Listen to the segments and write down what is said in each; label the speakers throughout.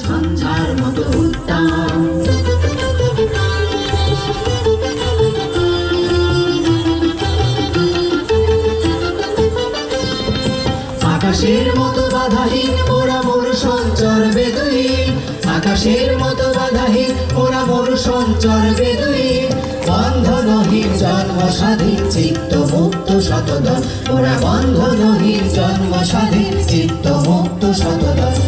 Speaker 1: ঝঞ্ঝার মতো উদ্দাম আকাশের মতো বাধাহীন, ওরা মোর সঞ্চর বেদুইন। আকাশের মতো বাধাহীন, ওরা মোর সঞ্চর বেদুইন। বন্ধনহীন জন্ম স্বাধীন চিত্ত মুক্ত শতদল। ওরা বন্ধনহীন জন্ম স্বাধীন চিত্ত মুক্ত শতদল।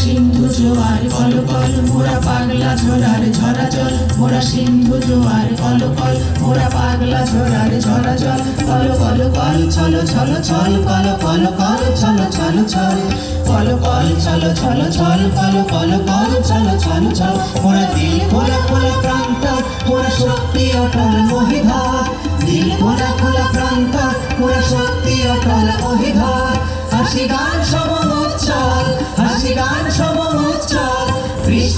Speaker 1: সিন্ধু জোয়ার কল কল মোরা পাগলা ঝরার ঝরা জল, মোরা সিন্ধু জোয়ার কল কল মোরা পাগলা ঝরার ঝরা জল। কল কল কল ছল ছল ছল কল কল কল ছল ছল ছল। কল কল ছল ছল ছল কল কল কল ছল ছল ছল। মোরা দিল খোলা খোলা প্রান্ত, মোরা শক্তি, অটল মহিধর দিল খোলা খোলা প্রান্ত, মোরা শক্তি, অটল মহিধর হাসি গান সম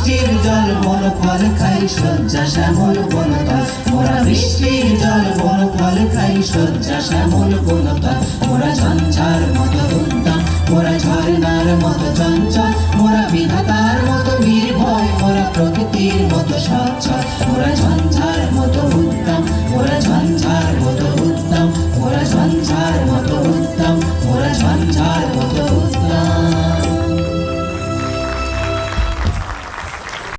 Speaker 1: বৃষ্টির জল বন ফল খাই, শয্যা শ্যামল বনতা ওরা বৃষ্টির জল বন ফল খাই, শয্যা শ্যামল বনতা ওরা ঝঞ্ঝার মতো